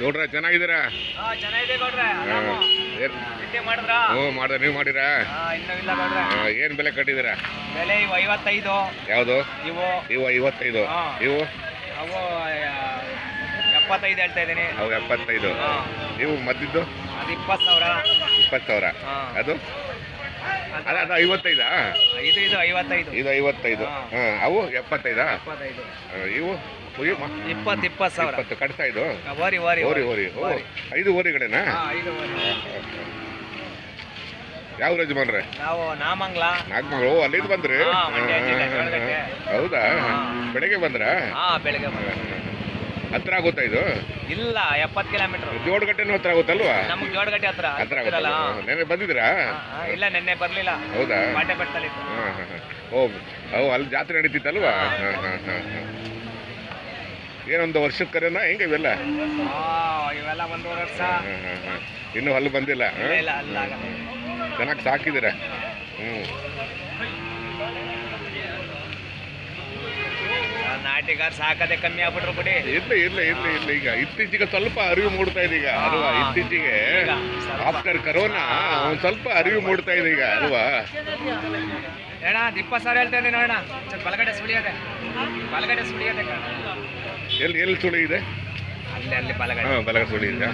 ನೋಡ್ರ ಚೆನ್ನಾಗಿದ್ದೀರಾ? ಮಾಡಿದ್ರ? ಹ್ಞೂ ಮಾಡ್ದೆ. ನೀವು ಮಾಡಿರಾ? ಏನು ಬೆಲೆ ಕಟ್ಟಿದ್ದೀರಾ? ಬೆಲೆ ಇವು ಐವತ್ತೈದು. ಯಾವುದು? ಇವು. ಇವು ಐವತ್ತೈದು. ಇವು? ಅವು ಎಪ್ಪತ್ತೈದು ಹೇಳ್ತಾ ಇದ್ದೀನಿ. ಅವು ಎಪ್ಪತ್ತೈದು. ನೀವು ಮದ್ದಿದ್ದು? ಅದು ಇಪ್ಪತ್ತು ಸಾವಿರ. ಇಪ್ಪತ್ತು ಸಾವಿರ. ಅದು? ಅದು- ಅದು ಐವತ್ತೈದಾ? ಇದು ಇದು ಐವತ್ತೈದು. ಇದು ಐವತ್ತೈದು. ಹಾ. ಅವು ಎಪ್ಪತ್ತೈದಾ? ಇಪ್ಪತ್ತೈದು ಆ, ಇವು ಇವು ಮ- ಇಪ್ಪತ್ತು ಇಪ್ಪತ್ತು ಸಾವಿರ. ಇಪ್ಪತ್ತು ಕಟ್ತಾ ಇದು? ಓರಿ ಓರಿ ಓರಿ ಓರಿ. ಓ. ಐದು ಓರಿಗಳೇನಾ? ಹಾ ಐದು ಓರಿ. ಯಾವ ಯಜಮಾನ್ರೆ? ನಾವು ನಾಮಂಗ್ಲ. ನಾಗಮಂಗ್ಲ. ಓ ಅಲ್ಲಿಂದ ಬಂದ್ರಿ? ಹಾ, ಮಂಡ್ಯ ಜಿಲ್ಲೆ, ಜೋಳಗಟ್ಟೆ. ಹೌದಾ. ಬೆಳಗ್ಗೆ ಬಂದ್ರಾ? ಹಾ ಬೆಳಗ್ಗೆ ಬಂದ ಹತ್ರ ಆಗುತ್ತಾ ಇದು? ಇಲ್ಲ ಎಪ್ಪತ್ತು ಕಿಲೋಮೀಟರ್. ಜೋಡಗಟ್ಟೆನೂ ಹತ್ರ ಆಗುತ್ತಲ್ವಾ? ನಮ್ಗೆ ಜೋಡಗಟ್ಟೆ ಹತ್ರ ಹತ್ರ. ಆಗುತ್ತಲ್ಲ ನೆನ್ನೆ ಬಂದಿದ್ರಾ ಇಲ್ಲ ನೆನ್ನೆ ಬರ್ಲಿಲ್ಲ. ಹೌದಾ? ಬಾಟೆ ಬೆಟ್ಟದಲ್ಲಿ ಓ ಅವು ಅಲ್ಲಿ ಜಾತ್ರೆ ನಡೀತಿತ್ತಲ್ವಾ? ಹಾಂ ಹಾಂ ಹಾಂ ಹಾಂ ಏನೊಂದು ವರ್ಷದ ಕರೆನ? ಹೆಂಗೆ ಇವೆಲ್ಲ? ಇವೆಲ್ಲ ಒಂದೂವರೆ ವರ್ಷ. ಇನ್ನೂ ಅಲ್ಲಿ ಬಂದಿಲ್ಲ ಚೆನ್ನಾಗಿ ಸಾಕಿದ್ದೀರಾ? ಹ್ಞೂ ನಾಟಿಗಾರ ಸಾಕದೆ ಕಮ್ಮಿ ಆಗ್ಬಿಟ್ರು ಬಿಡಿ. ಇಲ್ಲ ಇಲ್ಲ ಇಲ್ಲ ಇಲ್ಲ ಈಗ ಇತ್ತೀಚೆಗೆ ಸ್ವಲ್ಪ ಅರಿವು ಮೂಡ್ತಾ ಇದೆ ಈಗ. ಅಲ್ವಾ. ಇತ್ತೀಚೆಗೆ ಆಫ್ಟರ್ ಕರೋನಾ ಒಂದು ಸ್ವಲ್ಪ ಅರಿವು ಮೂಡ್ತಾ ಇದೆ ಈಗ. ಅಲ್ವಾ? ಅಣ್ಣ ಇಪ್ಪತ್ತು ಸಾವಿರ ಹೇಳ್ತಾ ಇದ್ದೀನಿ ನೋಡೋಣ ಸ್ವಲ್ಪ ಬಲಗಡೆ ಸುಳಿಯದೆ. ಬಲಗಡೆ ಸುಳಿಯದೆ. ಎಲ್ಲಿ ಎಲ್ಲಿ ಸುಳಿ ಇದೆ ಅಲ್ಲಿ ಅಲ್ಲಿ ಬಲಗಡೆ. ಹಾಂ ಬಲಗ ಸುಳಿ ಇದೆ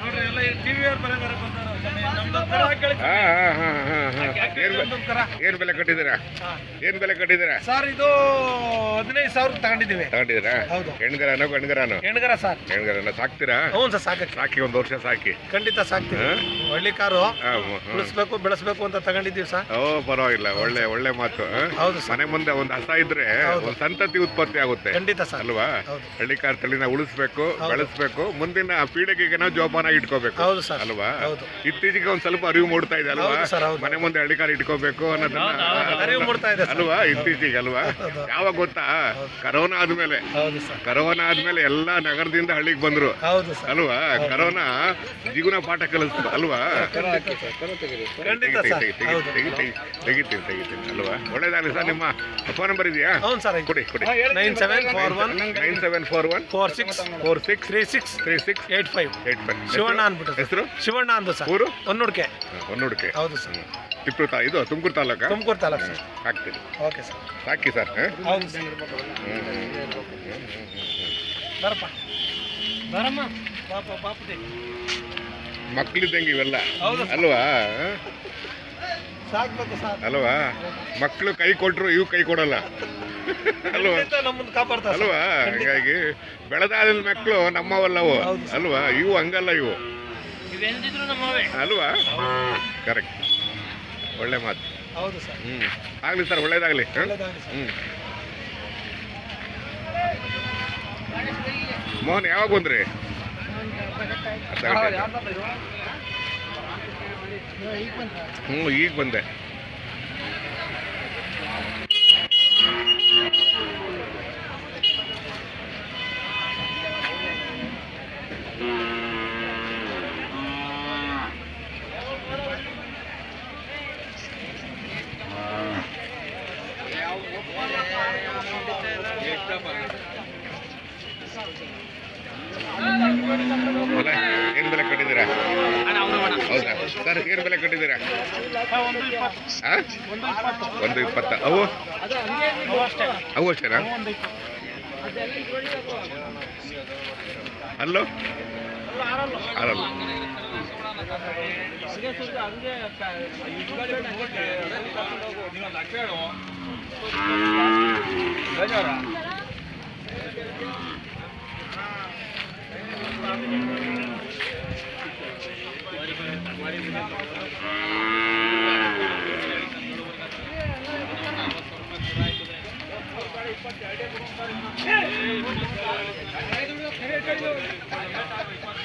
ನೋಡ್ರಿ ಎಲ್ಲ ಹಾಂ ಹಾಂ ಏನು ಏನು ಬೆಲೆ ಕಟ್ಟಿದ್ದೀರಾ? ಏನ್ ಬೆಲೆ ಕಟ್ಟಿದ್ದೀರಾ? ಸರ್ ಇದು ಹದಿನೈದು ಸಾವಿರ ತಗೊಂಡಿದ್ದೀವಿ. ತಗೊಂಡಿದ್ದೀರಾ? ಹೌದು. ಹೆಣ್ಗರನೋ ಗಂಡ್ಗರನೋ? ಹೆಣ್ಗರ ಸರ್ ಹೆಣ್ಗರನ ಸಾಕ್ತೀರಾ? ಹ್ಞೂ ಸರ್ ಸಾಕಕ್ಕೆ. ಸಾಕಿ ಒಂದು ವರ್ಷ ಸಾಕಿ. ಖಂಡಿತ ಸಾಕ್ತೀವಿ. ಒಳ್ಳೆ ಕಾರು. ಉಳಿಸ್ಬೇಕು ಬೆಳೆಸ್ಬೇಕು ಅಂತ ತಗೊಂಡಿದ್ದೀವಿ ಸರ್. ಓ ಪರವಾಗಿಲ್ಲ. ಒಳ್ಳೆ ಒಳ್ಳೆ ಮಾತು ಹೌದು ಮನೆ ಮುಂದೆ ಒಂದು ಹಸ ಇದ್ರೆ. ಒಂದು ಸಂತತಿ ಉತ್ಪತ್ತಿ ಆಗುತ್ತೆ. ಖಂಡಿತ ಸರ್. ಅಲ್ವಾ? ಹಳ್ಳಿ ಕಾರ್ ತಳಿನ ಉಳಿಸ್ಬೇಕು. ಬೆಳೆಸ್ಬೇಕು ಮುಂದಿನ ಪೀಳಿಗೆಗೆ ನಾವು ಜೋಪಾನ ಇಟ್ಕೋಬೇಕು. ಹೌದು ಸರ್. ಅಲ್ವಾ. ಇತ್ತೀಚೆಗೆ ಒಂದ್ ಸ್ವಲ್ಪ ಅರಿವು ಮೂಡ್ತಾ ಇದೆ ಅಲ್ವಾ. ಮನೆ ಮುಂದೆ ಹಳ್ಳಿ ಕಾರ್ ಇಟ್ಕೋಬೇಕು ಅನ್ನೋದನ್ನ ಅರಿವು ಮೂಡ್ತಾ ಇದೆ ಅಲ್ವಾ? ಇತ್ತೀಚೆಗೆ ಅಲ್ವಾ. ಯಾವಾಗ ಗೊತ್ತಾ? ಕರೋನಾ ಆದ್ಮೇಲೆ. ಹೌದು ಸರ್. ಕರೋನಾ ಆದ್ಮೇಲೆ ಎಲ್ಲಾ ನಗರದಿಂದ ಹಳ್ಳಿಗೆ ಬಂದ್ರು. ಹೌದು ಸರ್. ಅಲ್ವಾ? ಕರೋನಾ ಜೀವನ ಪಾಠ ಕಲಿಸ್ತು ಅಲ್ವಾ? ಖಂಡಿತ ಸರ್. ಹೌದು. ತೆಗಿತೀವಿ ತೆಗಿತೀವಿ ತೆಗಿತೀವಿ ಅಲ್ವಾ? ಒಳ್ಳೇದಾಗಲಿ ಸರ್ ನಿಮ್ಮ ಫೋನ್ ನಂಬರ್ ಇದೆಯಾ? ಹೌದು ಸರ್ ಕೊಡಿ ಕೊಡಿ. Nine seven four one nine seven four one four six four six three six three six eight five. Eight five. Shivanna ಅಂದ್ಬಿಟ್ಟು ಸರ್. ಹೆಸರು? ಶಿವಣ್ಣ ಅಂತ ಸರ್. ಊರು? ಹೊನ್ನೂಡ್ಕೆ ಹೊನ್ನೂಡಿಕೆ ಹೌದು ಸರ್. ತಿಪ್ಪು ತಾ ಇದು ತುಮಕೂರು ತಾಲೂಕ? ತುಮಕೂರು ತಾಲೂಕು ಸರ್. ಹಾಕ್ತೀರಿ ಓಕೆ ಸರ್. ಹಾಕಿ ಸರ್ ಹೌದು ಸರ್. ಬರಪ್ಪ. ಬರಮ್ಮ. ಪಾಪ ಪಾಪದೆ. ಮಕ್ಳಿದ್ದಂಗೆ ಇವೆಲ್ಲ. ಹೌದು ಅಲ್ವಾ? ಸಾಕ್ಬೇಕು ಸರ್ ಅಲ್ವಾ? ಮಕ್ಕಳು ಕೈ ಕೊಟ್ರು ಇವು ಕೈ ಕೊಡಲ್ಲ. ಅಲ್ವಾ. ಅಲ್ವಾ. ಹಾಗಾಗಿ ಬೆಳೆದಾದ ಮಕ್ಕಳು ನಮ್ಮವಲ್ಲವು. ಅಲ್ವಾ? ಇವು ಹಂಗಲ್ಲ ಇವು. ಅಲ್ವಾ? ಕರೆಕ್ಟ್ ಒಳ್ಳೆ ಮಾತು. ಹೌದು ಸರ್. ಹ್ಞೂ ಆಗಲಿ ಸರ್ ಒಳ್ಳೇದಾಗಲಿ. ಒಳ್ಳೆದಾಗಲಿ ಸರ್. ಹ್ಞೂ ಮೋಹನ್ ಯಾವಾಗ ಬಂದ್ರಿ? ಹ್ಞೂ ಈಗ ಬಂದೆ. ಸರ್ ಏನು ಬೆಲೆ ಕೊಟ್ಟಿದ್ದೀರಾ? ಒಂದು ಇಪ್ಪತ್ತ. ಅವು? ಅವು ಅಷ್ಟೇನಾ? ಅಲ್ಲೋ? ಅರಲ್ಲ ಧನ್ಯವಾದ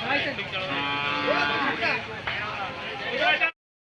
ಆಯ್ತು